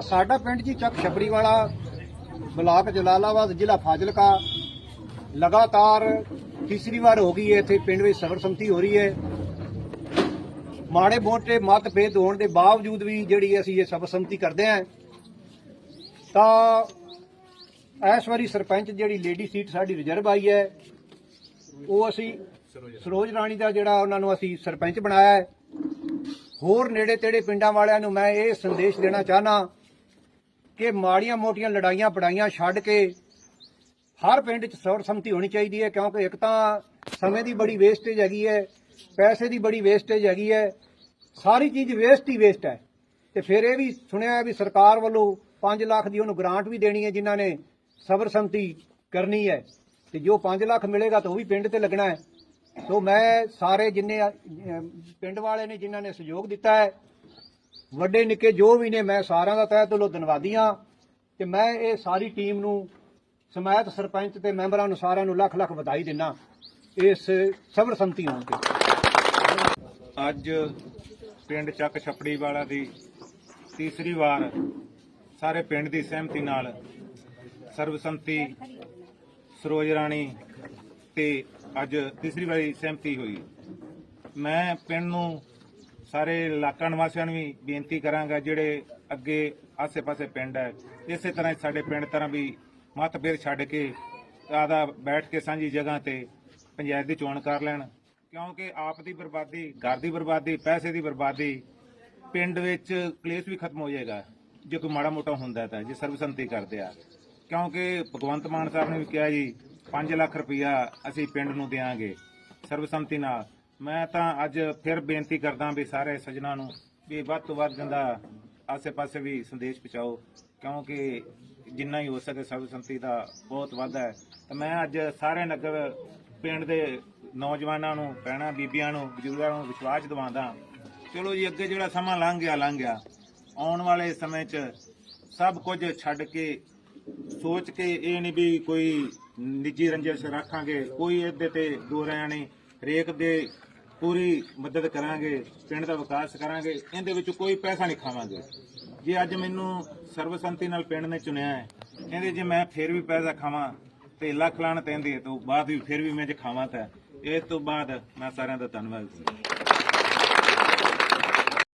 ਸਾਡਾ ਪਿੰਡ ਜੀ ਚੱਕ ਛਪੜੀ ਵਾਲਾ ਬਲਾਕ ਜਲਾਲਾਬਾਦ ਜ਼ਿਲ੍ਹਾ ਫਾਜ਼ਿਲਕਾ। ਲਗਾਤਾਰ ਤੀਸਰੀ ਵਾਰ ਹੋ ਗਈ ਹੈ, ਇੱਥੇ ਪਿੰਡ ਵਿੱਚ ਸਬਰ ਸੰਮਤੀ ਹੋ ਰਹੀ ਹੈ। ਮਾੜੇ ਮੋਟੇ ਮਤਭੇਦ ਹੋਣ ਦੇ ਬਾਵਜੂਦ ਵੀ ਜਿਹੜੀ ਅਸੀਂ ਇਹ ਸਬਰ ਸੰਮਤੀ ਕਰਦੇ ਹਾਂ, ਤਾਂ ਇਸ ਵਾਰੀ ਸਰਪੰਚ ਜਿਹੜੀ ਲੇਡੀ ਸੀਟ ਸਾਡੀ ਰਿਜ਼ਰਵ ਆਈ ਹੈ, ਉਹ ਅਸੀਂ ਸਰੋਜ ਰਾਣੀ ਦਾ ਜਿਹੜਾ ਉਹਨਾਂ ਨੂੰ ਅਸੀਂ ਸਰਪੰਚ ਬਣਾਇਆ ਹੈ। ਹੋਰ ਨੇੜੇ ਤੇੜੇ ਪਿੰਡਾਂ ਵਾਲਿਆਂ ਨੂੰ ਮੈਂ ਇਹ ਸੰਦੇਸ਼ ਦੇਣਾ ਚਾਹਨਾ ਕਿ ਮਾੜੀਆਂ ਮੋਟੀਆਂ ਲੜਾਈਆਂ ਪੜਾਈਆਂ ਛੱਡ ਕੇ ਹਰ ਪਿੰਡ 'ਚ ਸਰਵ ਸੰਮਤੀ ਹੋਣੀ ਚਾਹੀਦੀ ਹੈ, ਕਿਉਂਕਿ ਇੱਕ ਤਾਂ ਸਮੇਂ ਦੀ ਬੜੀ ਵੇਸਟੇਜ ਹੈਗੀ ਹੈ, ਪੈਸੇ ਦੀ ਬੜੀ ਵੇਸਟੇਜ ਹੈਗੀ ਹੈ, ਸਾਰੀ ਚੀਜ਼ ਵੇਸਟ ਹੀ ਵੇਸਟ ਹੈ। ਤੇ ਫਿਰ ਇਹ ਵੀ ਸੁਣਿਆ ਵੀ ਸਰਕਾਰ ਵੱਲੋਂ 5 ਲੱਖ ਦੀ ਉਹਨੂੰ ਗ੍ਰਾਂਟ ਵੀ ਦੇਣੀ ਹੈ ਜਿਨ੍ਹਾਂ ਨੇ ਸਰਵ ਸੰਮਤੀ ਕਰਨੀ ਹੈ। ਤੇ ਜੋ 5 ਲੱਖ ਮਿਲੇਗਾ ਤਾਂ ਉਹ ਵੀ ਪਿੰਡ ਤੇ ਲੱਗਣਾ ਹੈ। ਸੋ ਮੈਂ ਸਾਰੇ ਜਿੰਨੇ ਪਿੰਡ ਵਾਲੇ ਨੇ ਜਿਨ੍ਹਾਂ ਨੇ ਸਹਿਯੋਗ ਦਿੱਤਾ ਹੈ ਵੱਡੇ ਨਿੱਕੇ ਜੋ ਵੀ ਨੇ, ਮੈਂ ਸਾਰਿਆਂ ਦਾ ਤਹਿ ਦਿਲੋਂ ਧੰਨਵਾਦੀ ਹਾਂ ਤੇ ਮੈਂ ਇਹ ਸਾਰੀ ਟੀਮ ਨੂੰ, ਸਮੈਤ ਸਰਪੰਚ ਤੇ ਮੈਂਬਰਾਂ ਨੂੰ ਸਾਰਿਆਂ ਨੂੰ ਲੱਖ ਲੱਖ ਵਧਾਈ ਦਿੰਦਾ ਇਸ ਸਬਰ ਸੰਮਤੀ ਹੋਣ ਤੇ। ਅੱਜ ਪਿੰਡ ਚੱਕ ਛੱਪੜੀ ਵਾਲਾ ਦੀ ਤੀਸਰੀ ਵਾਰ ਸਾਰੇ ਪਿੰਡ ਦੀ ਸਹਿਮਤੀ ਨਾਲ ਸਰਬਸੰਮਤੀ ਸਰੋਜ ਰਾਣੀ ਤੇ ਅੱਜ ਤੀਸਰੀ ਵਾਰੀ ਸਹਿਮਤੀ ਹੋਈ। ਮੈਂ ਪਿੰਡ ਨੂੰ ਸਾਰੇ ਇਲਾਕਾ ਨਿਵਾਸੀਆਂ ਨੂੰ ਵੀ ਬੇਨਤੀ ਕਰਾਂਗਾ, ਜਿਹੜੇ ਅੱਗੇ ਆਸੇ-ਪਾਸੇ ਪਿੰਡ ਹੈ, ਇਸੇ ਤਰ੍ਹਾਂ ਸਾਡੇ ਪਿੰਡ ਤਰ੍ਹਾਂ ਵੀ ਮਤਭੇਦ ਛੱਡ ਕੇ ਆਦਾ ਬੈਠ ਕੇ ਸਾਂਝੀ ਜਗ੍ਹਾ ਤੇ ਪੰਚਾਇਤ ਦੀ ਚੋਣ ਕਰ ਲੈਣ। ਕਿਉਂਕਿ ਆਪ ਦੀ ਬਰਬਾਦੀ, ਘਰ ਦੀ ਬਰਬਾਦੀ, ਪੈਸੇ ਦੀ ਬਰਬਾਦੀ ਪਿੰਡ ਵਿੱਚ ਕਲੇਸ਼ ਵੀ ਖਤਮ ਹੋ ਜਾਏਗਾ, ਜੇ ਕੋਈ ਮਾੜਾ ਮੋਟਾ ਹੁੰਦਾ ਤਾਂ, ਜੇ ਸਰਬਸੰਮਤੀ ਕਰਦੇ ਆ। ਕਿਉਂਕਿ ਭਗਵੰਤ ਮਾਨ ਸਾਹਿਬ ਨੇ ਵੀ ਕਿਹਾ ਜੀ 5 ਲੱਖ ਰੁਪਇਆ ਅਸੀਂ ਪਿੰਡ ਨੂੰ ਦੇਵਾਂਗੇ ਸਰਬਸੰਮਤੀ ਨਾਲ। ਮੈਂ ਤਾਂ ਅੱਜ ਫਿਰ ਬੇਨਤੀ ਕਰਦਾ ਵੀ ਸਾਰੇ ਸੱਜਣਾ ਨੂੰ ਵੀ ਵੱਧ ਤੋਂ ਵੱਧ ਜੰਦਾ ਆਸੇ-ਪਾਸੇ ਵੀ ਸੰਦੇਸ਼ ਪਹੁੰਚਾਓ, ਕਿਉਂਕਿ ਜਿੰਨਾ ਹੀ ਹੋ ਸਕੇ ਸਰਬਸੰਮਤੀ ਦਾ ਬਹੁਤ ਵਾਧਾ ਹੈ। ਤਾਂ ਮੈਂ ਅੱਜ ਸਾਰੇ ਨਗਰ ਪਿੰਡ ਦੇ ਨੌਜਵਾਨਾਂ ਨੂੰ, ਭੈਣਾਂ, ਬੀਬੀਆਂ ਨੂੰ, ਬਜ਼ੁਰਗਾਂ ਨੂੰ ਵਿਸ਼ਵਾਸ ਦਿਵਾਉਂਦਾ ਚਲੋ ਜੀ, ਅੱਗੇ ਜਿਹੜਾ ਸਮਾਂ ਲੰਘ ਗਿਆ ਲੰਘ ਗਿਆ। ਆਉਣ ਵਾਲੇ ਸਮੇਂ 'ਚ ਸਭ ਕੁਝ ਛੱਡ ਕੇ, ਸੋਚ ਕੇ ਇਹ ਨਹੀਂ ਵੀ ਕੋਈ ਨਿੱਜੀ ਰੰਜਿਸ਼ ਰੱਖਾਂਗੇ, ਕੋਈ ਇਹਦੇ ਤੇ ਦੋ ਰਿਆਂ ਨਹੀਂ। ਹਰੇਕ ਦੇ ਪੂਰੀ ਮਦਦ ਕਰਾਂਗੇ, ਪਿੰਡ ਦਾ ਵਿਕਾਸ ਕਰਾਂਗੇ, ਇਹਦੇ ਵਿੱਚ ਕੋਈ ਪੈਸਾ ਨਹੀਂ ਖਾਵਾਂਗੇ। ਜੇ ਅੱਜ ਮੈਨੂੰ ਸਰਬਸੰਤੀ ਨਾਲ ਪਿੰਡ ਨੇ ਚੁਣਿਆ ਹੈ ਇਹਦੇ ਜੇ ਮੈਂ ਫਿਰ ਵੀ ਪੈਸਾ ਖਾਵਾਂ ਤੇ ਲੱਖ ਲਾਣ ਤੈਂਦੀ ਤੋਂ ਬਾਅਦ ਵੀ ਫਿਰ ਵੀ ਮੈਂ ਜੇ ਖਾਵਾਂ ਤਾਂ, ਇਸ ਤੋਂ ਬਾਅਦ ਮੈਂ ਸਾਰਿਆਂ ਦਾ ਧੰਨਵਾਦ।